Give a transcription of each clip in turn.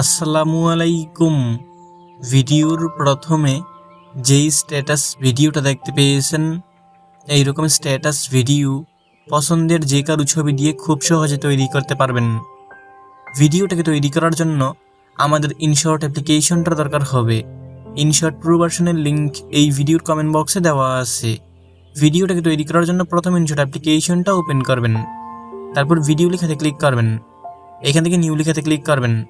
আসসালামু আলাইকুম। ভিডিওর প্রথমে যেই স্ট্যাটাস ভিডিওটা দেখতে পেয়েছেন, এইরকম স্ট্যাটাস ভিডিও পছন্দের যে কারও ছবি দিয়ে খুব সহজে তৈরি করতে পারবেন। ভিডিওটাকে তৈরি করার জন্য আমাদের ইনশর্ট অ্যাপ্লিকেশনটা দরকার হবে। ইনশর্ট প্রো ভার্সনের লিঙ্ক এই ভিডিওর কমেন্ট বক্সে দেওয়া আছে। ভিডিওটাকে তৈরি করার জন্য প্রথম ইনশর্ট অ্যাপ্লিকেশনটা ওপেন করবেন। তারপর ভিডিও লেখাতে ক্লিক করবেন। এখান থেকে নিউ লেখাতে ক্লিক করবেন।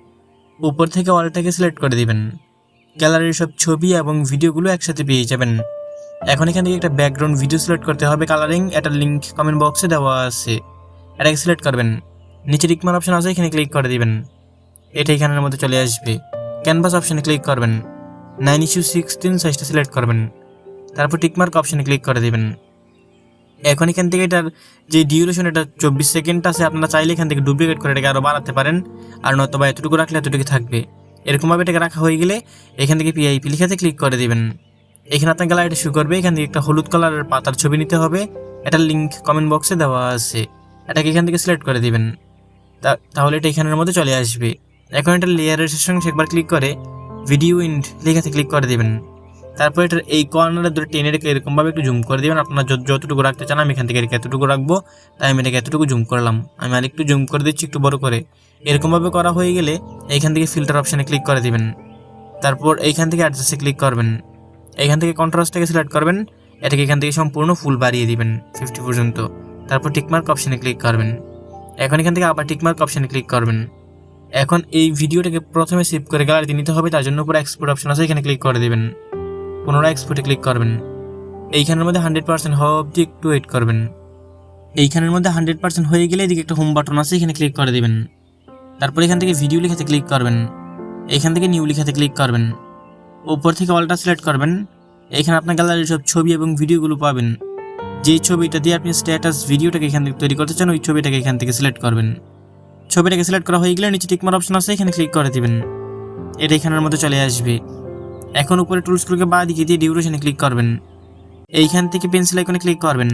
উপর থেকে অলটাকে সিলেক্ট করে দিবেন। গ্যালারির সব ছবি এবং ভিডিওগুলো একসাথে পেয়ে যাবেন। এখন এখান থেকে একটা ব্যাকগ্রাউন্ড ভিডিও সিলেক্ট করতে হবে কালারিং এটার লিঙ্ক কমেন্ট বক্সে দেওয়া আছে। এটাকে সিলেক্ট করবেন। নিচে রিকমার অপশন আছে, এখানে ক্লিক করে দিবেন। এটা এখানের মধ্যে চলে আসবে। ক্যানভাস অপশানে ক্লিক করবেন। নাইন ইস্যু সিক্সটিন সাইজটা সিলেক্ট করবেন। তারপর টিকমার্ক অপশানে ক্লিক করে দেবেন। এখন এখান থেকে এটার যে ডিউরেশন এটা চব্বিশ সেকেন্ড আছে, আপনারা চাইলে এখান থেকে ডুপ্লিকেট করে এটাকে আরও বাড়াতে পারেন। আর নয়তো বা এতটুকু রাখলে এতটুকু থাকবে। এরকমভাবে এটাকে রাখা হয়ে গেলে এখান থেকে পিআইপি লিখাতে ক্লিক করে দেবেন। এখানে আপনার গ্যালারিটা শুরু করবে। এখান থেকে একটা হলুদ কালারের পাতার ছবি নিতে হবে। এটার লিঙ্ক কমেন্ট বক্সে দেওয়া আছে। এটাকে এখান থেকে সিলেক্ট করে দেবেন। তাহলে এটা এখানের মধ্যে চলে আসবে। এখন এটা লেয়ারের সঙ্গে একবার ক্লিক করে ভিডিও ইন্ড লেখাতে ক্লিক করে দেবেন। তারপর এটার এই কর্নারের ধরে টেনে রেখে এরকমভাবে একটু জুম করে দিবেন। আপনার যত- যতটুকু রাখতে চান আমি এখান থেকে এটাকে এতটুকু রাখব। তাই আমি এটাকে এতটুকু জুম করলাম। আমি আরেকটু জুম করে দিচ্ছি একটু বড় করে। এরকমভাবে করা হয়ে গেলে এইখান থেকে ফিল্টার অপশানে ক্লিক করে দেবেন। তারপর এইখান থেকে অ্যাডজাস্টে ক্লিক করবেন। এইখান থেকে কন্ট্রাস্টটাকে সিলেক্ট করবেন। এটাকে এখান থেকে সম্পূর্ণ ফুল বাড়িয়ে দিবেন ফিফটি পর্যন্ত। তারপর টিকমার্ক অপশানে ক্লিক করবেন। এখন এখান থেকে আবার টিকমার্ক অপশানে ক্লিক করবেন। এখন এই ভিডিওটাকে প্রথমে সেভ করে গ্যালারিতে নিতে হবে, তার জন্য উপরে এক্সপোর্ট অপশন আছে, এখানে ক্লিক করে দেবেন। পুনরায় এক্সপোর্টে ক্লিক করবেন। এইখানের মধ্যে হান্ড্রেড পার্সেন্ট হওয়া অবধি একটু ওয়েট করবেন। এইখানের মধ্যে হান্ড্রেড পার্সেন্ট হয়ে গেলে এদিকে একটা হোম বাটন আছে, এখানে ক্লিক করে দেবেন। তারপর এখান থেকে ভিডিও লেখাতে ক্লিক করবেন। এইখান থেকে নিউ লেখাতে ক্লিক করবেন। উপর থেকে অলটা সিলেক্ট করবেন। এখানে আপনার গ্যালারির সব ছবি এবং ভিডিওগুলো পাবেন। যেই ছবিটা দিয়ে আপনি স্ট্যাটাস ভিডিওটাকে এখান থেকে তৈরি করতে চান, ওই ছবিটাকে এখান থেকে সিলেক্ট করবেন। ছবিটাকে সিলেক্ট করা হয়ে গেলে নিচে টিকমার অপশন আছে, এখানে ক্লিক করে দিবেন। এটা এখানের মধ্যে চলে আসবে। এখন উপরে টুলসগুলোকে বা দিকে দিয়ে ডিউরেশনে ক্লিক করবেন। এইখান থেকে পেন্সিল আইকনে ক্লিক করবেন।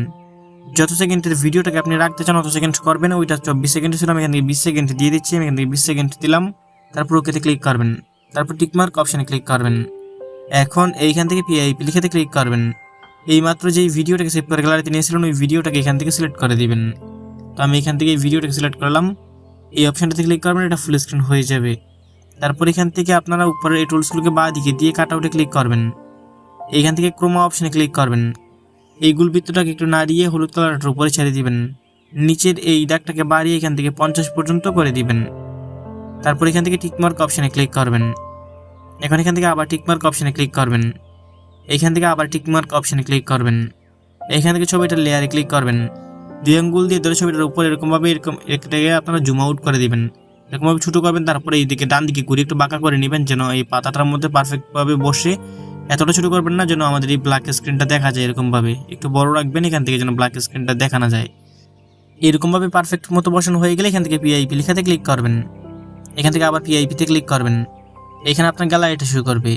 যত সেকেন্ডের ভিডিওটাকে আপনি রাখতে চান, অত সেকেন্ড করবেন। ওইটা চব্বিশ সেকেন্ড ছিল, আমি এখান থেকে বিশ সেকেন্ড দিয়ে দিচ্ছি, আমি এখান থেকে বিশ সেকেন্ড দিলাম। তারপর ওকেতে ক্লিক করবেন। তারপর টিকমার্ক অপশানে ক্লিক করবেন। এখন এইখান থেকে পিআইপি লিখেতে ক্লিক করবেন। এইমাত্র যেই ভিডিওটাকে সেভ করে গ্যালারিতে নিয়েছিলেন, ওই ভিডিওটাকে এখান থেকে সিলেক্ট করে দিবেন। তো আমি এখান থেকে এই ভিডিওটাকে সিলেক্ট করলাম। এই অপশানটাতে ক্লিক করবেন এটা ফুল স্ক্রিন হয়ে যাবে। তারপর এখান থেকে আপনারা উপরের এই টুলসগুলোকে বা দিকে দিয়ে কাট আউটে ক্লিক করবেন। এইখান থেকে ক্রোমা অপশানে ক্লিক করবেন। এই গুলবৃত্তটাকে একটু নাড়িয়ে হলুদ কালারটার উপরে ছেড়ে দিবেন। নিচের এই দাগটাকে বাড়িয়ে এখান থেকে পঞ্চাশ পর্যন্ত করে দিবেন। তারপর এখান থেকে টিকমার্ক অপশানে ক্লিক করবেন। এখন এখান থেকে আবার টিকমার্ক অপশানে ক্লিক করবেন। এখান থেকে আবার টিকমার্ক অপশানে ক্লিক করবেন। এখান থেকে ছবিটার লেয়ারে ক্লিক করবেন। দুই আঙ্গুল দিয়ে ধরে ছবিটার উপর এরকমভাবে এরকম এটাকে আপনারা জুম আউট করে দিবেন। এরকমভাবে ছোটো করবেন, তারপরে এইদিকে ডান দিকে ঘুরে একটু বাঁকা করে নেবেন যেন এই পাতাটার মধ্যে পারফেক্টভাবে বসে এতটা ছোটো করবেন না যেন আমাদের এই ব্ল্যাক স্ক্রিনটা দেখা যায় এরকমভাবে। একটু বড় রাখবেন, এখান থেকে যেন ব্ল্যাক স্ক্রিনটা দেখানো যায়। এরকমভাবে পারফেক্ট মতো বসানো হয়ে গেলে এখান থেকে পিআইপি লেখাতে ক্লিক করবেন। এখান থেকে আবার পিআইপিতে ক্লিক করবেন। এখানে আপনার গ্যালারিটা শুরু করবে।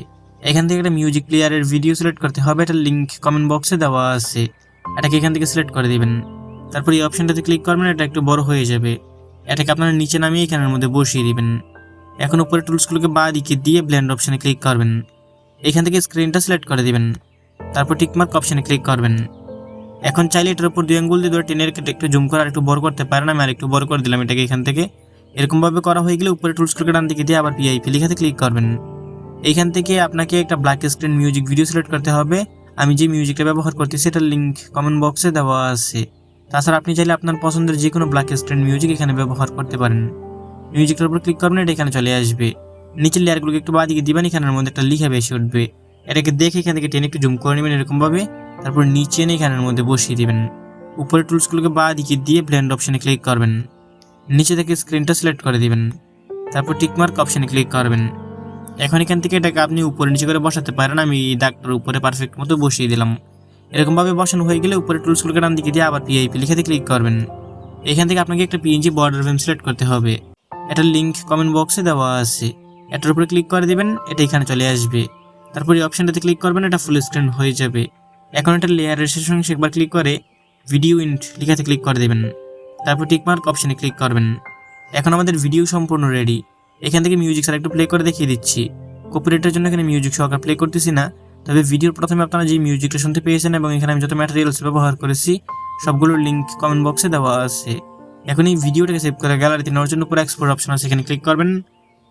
এখান থেকে একটা মিউজিক প্লেয়ারের ভিডিও সিলেক্ট করতে হবে, এটা লিঙ্ক কমেন্ট বক্সে দেওয়া আছে। এটাকে এখান থেকে সিলেক্ট করে দিবেন। তারপর এই অপশনটাতে ক্লিক করবেন, এটা একটু বড় হয়ে যাবে। এটাকে আপনার নিচে নামিয়ে এখানের মধ্যে বসিয়ে দিবেন। এখন উপরে টুলসগুলোকে বা দিকে দিয়ে ব্ল্যান্ড অপশানে ক্লিক করবেন। এখান থেকে স্ক্রিনটা সিলেক্ট করে দিবেন। তারপর টিকমার্ক অপশানে ক্লিক করবেন। এখন চাইলে এটার উপর দুই আঙ্গুল দিয়ে ধরে টেনের কেটে একটু জুম করে একটু বড় করতে পারেন। আমি আর একটু বড় করে দিলাম এটাকে এখান থেকে। এরকমভাবে করা হয়ে গেলে উপরে টুলসগুলোকে ডান দিকে দিয়ে আবার পিআইপি লেখাতে ক্লিক করবেন। এইখান থেকে আপনাকে একটা black screen music video select করতে হবে। আমি যে মিউজিকটা ব্যবহার করতেছি সেটার লিঙ্ক কমেন্ট বক্সে দেওয়া আছে। তাছাড়া আপনি চাইলে আপনার পছন্দের যে কোনো ব্ল্যাক স্ক্রিন মিউজিক এখানে ব্যবহার করতে পারেন। মিউজিকটার উপর ক্লিক করবেন, এটা এখানে চলে আসবে। নিচের লেয়ারগুলোকে একটু বাদিকে দিবেন, এখানের মধ্যে একটা লিখা বেশি উঠবে। এটাকে দেখে এখান থেকে টেনে একটু জুম করে নেবেন এরকমভাবে। তারপর নিচে এনে এখানের মধ্যে বসিয়ে দিবেন। উপরে টুলসগুলোকে বা দিকে দিয়ে ব্ল্যান্ড অপশানে ক্লিক করবেন। নিচে থেকে স্ক্রিনটা সিলেক্ট করে দিবেন। তারপর টিকমার্ক অপশানে ক্লিক করবেন। এখন এখান থেকে এটাকে আপনি উপরে নিচে করে বসাতে পারেন, আমি দাগটার উপরে পারফেক্ট মতো বসিয়ে দিলাম। এরকমভাবে বসানো হয়ে গেলে উপরে টুলসগুলোকে ডান দিকে দিয়ে আবার পিআইপি লিখাতে ক্লিক করবেন। এখান থেকে আপনাকে একটা পিএনজি বর্ডার ফ্রেম সিলেক্ট করতে হবে। এটার লিঙ্ক কমেন্ট বক্সে দেওয়া আছে। এটার উপরে ক্লিক করে দিবেন, এটা এখানে চলে আসবে। তারপর এই অপশনটাতে ক্লিক করবেন, এটা ফুল স্ক্রিন হয়ে যাবে। এখন এটা লেয়ারের শেষ অংশে একবার ক্লিক করে ভিডিও ইন্ট লিখাতে ক্লিক করে দেবেন। তারপর টিকমার্ক অপশনে ক্লিক করবেন। এখন আমাদের ভিডিও সম্পূর্ণ রেডি এখান থেকে মিউজিক স্যার একটু প্লে করে দেখিয়ে দিচ্ছি। কপিরাইটের জন্য এখানে মিউজিক সহকার প্লে করতেছি না। তবে ভিডিওর প্রথমে আপনারা যে মিউজিকটা শুনতে পেয়েছেন এবং এখানে আমি যত ম্যাটেরিয়ালস ব্যবহার করেছি সবগুলোর লিঙ্ক কমেন্ট বক্সে দেওয়া আছে। এখন এই ভিডিওটাকে সেভ করে গ্যালারিতে নেওয়ার জন্য পুরো এক্সপোর্ট অপশন আছে। এখানে ক্লিক করবেন,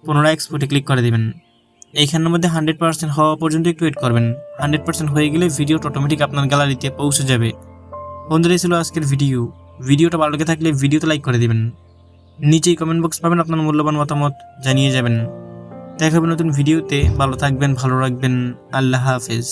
পুনরায় এক্সপোর্টে ক্লিক করে দেবেন। এইখানের মধ্যে হান্ড্রেড পার্সেন্ট হওয়া পর্যন্ত একটু ওয়েট করবেন। হান্ড্রেড পার্সেন্ট হয়ে গেলে ভিডিওটা অটোমেটিক আপনার গ্যালারিতে পৌঁছে যাবে। বন্ধুরা ছিল আজকের ভিডিও ভিডিওটা ভালো লেগে থাকলে ভিডিওতে লাইক করে দেবেন। নিচেই কমেন্ট বক্স পাবেন, আপনার মূল্যবান মতামত জানিয়ে যাবেন। দেখা নতুন ভিডিওতে। ভালো থাকবেন ভালো রাখবেন। আল্লাহ হাফেজ।